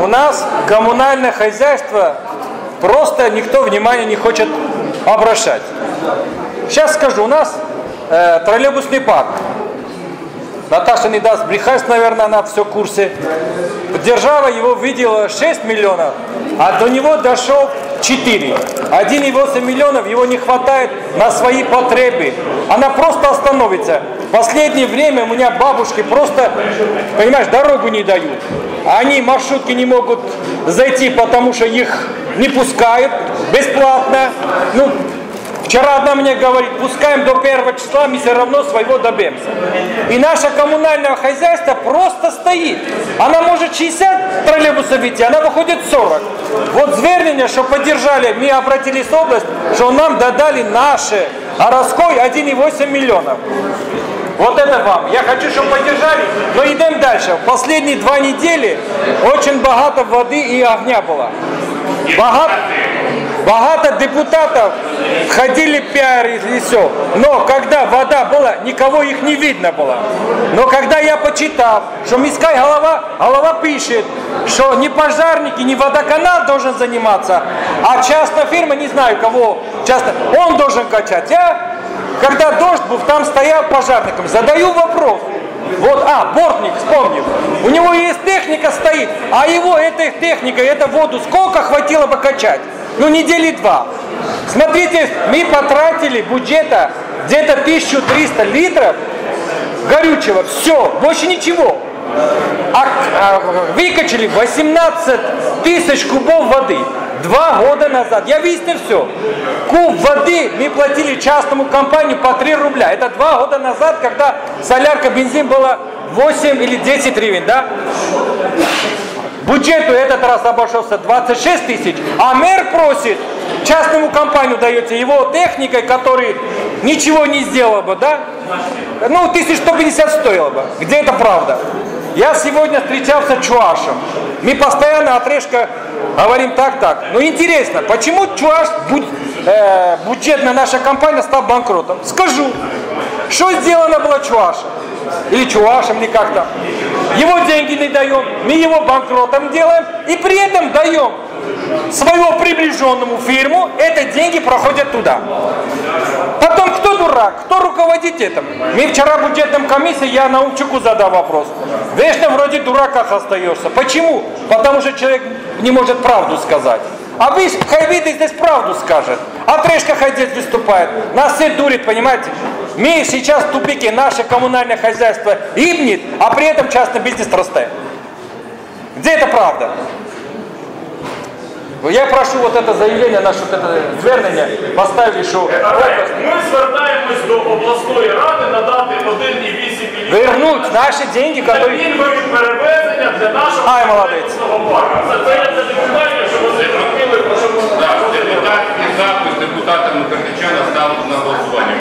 у нас коммунальное хозяйство просто никто внимания не хочет обращать. Сейчас скажу, у нас э, троллейбусный парк. Наташа не даст брехать, наверное, она все в курсе. Держава его видела 6 миллионов, а до него дошел 4. 1,8 миллионов его не хватает на свои потребы. Она просто остановится. В последнее время у меня бабушки просто, понимаешь, дорогу не дают. Они маршрутки не могут зайти, потому что их не пускают бесплатно. Ну, Вчера одна мне говорит, пускаем до первого числа, мы все равно своего добьемся. И наше коммунальное хозяйство просто стоит. Она может 60 троллейбусов идти, она выходит 40. Вот звернение, что поддержали, мы обратились в область, что нам додали наши, а Роской 1,8 миллионов. Вот это вам. Я хочу, чтобы поддержали. Но идем дальше. В последние два недели очень богато воды и огня было. Богато, богато депутатов ходили пиарить и все. Но когда вода была, никого их не видно было. Но когда я почитал, что міська голова, голова пишет, что не пожарники, не водоканал должен заниматься, а частная фирма, не знаю кого, часто, он должен качать. Я, когда дождь был, там стоял пожарником, задаю вопрос, вот, а, бортник, вспомнил. У него есть техника стоит, а его этой техникой, эту воду сколько хватило бы качать? Ну, недели два. Смотрите, мы потратили бюджета где-то 1300 литров горючего. Все, больше ничего. А, а, выкачали 18 тысяч кубов воды. Два года назад. Я выяснил все. Куб воды мы платили частному компанию по 3 рубля. Это два года назад, когда солярка, бензин было 8 или 10 гривен, да? Бюджету этот раз обошелся 26 тысяч, а мэр просит, частному компанию даете его техникой, который ничего не сделал бы, да? Ну, 1150 стоило бы. Где это правда? Я сегодня встречался с Чуашем. Мы постоянно отрежка говорим так-так. Но интересно, почему Чуаш, э, бюджетная наша компания стала банкротом? Скажу. Что сделано было Чуашем? Или Чуашем, или как-то. Его деньги не даем, мы его банкротом делаем, и при этом даем своего приближенному фирму, эти деньги проходят туда. Потом, кто дурак, кто руководит этим? Мы вчера в бюджетном комиссии, я Наумчуку задал вопрос. Вечно вроде дураках остаешься. Почему? Потому что человек не может правду сказать. А вы, Хайвиды здесь правду скажет. А Трешка Хайдец выступает. Нас все дурит, понимаете? Мы сейчас в тупике, наше коммунальное хозяйство гибнет, а при этом частный бизнес растет. Где это правда? Я прошу вот это заявлення, наше вот это звернення поставити, що Ми звертаємось до обласної ради надати 1,8 мільйона вернуть наші деньги, на которые... пільгові перевезення для нашого Ай, молодець. комплексного парку. Це це є це депутатів, що вони депутатами Карпічана ставити на голосування.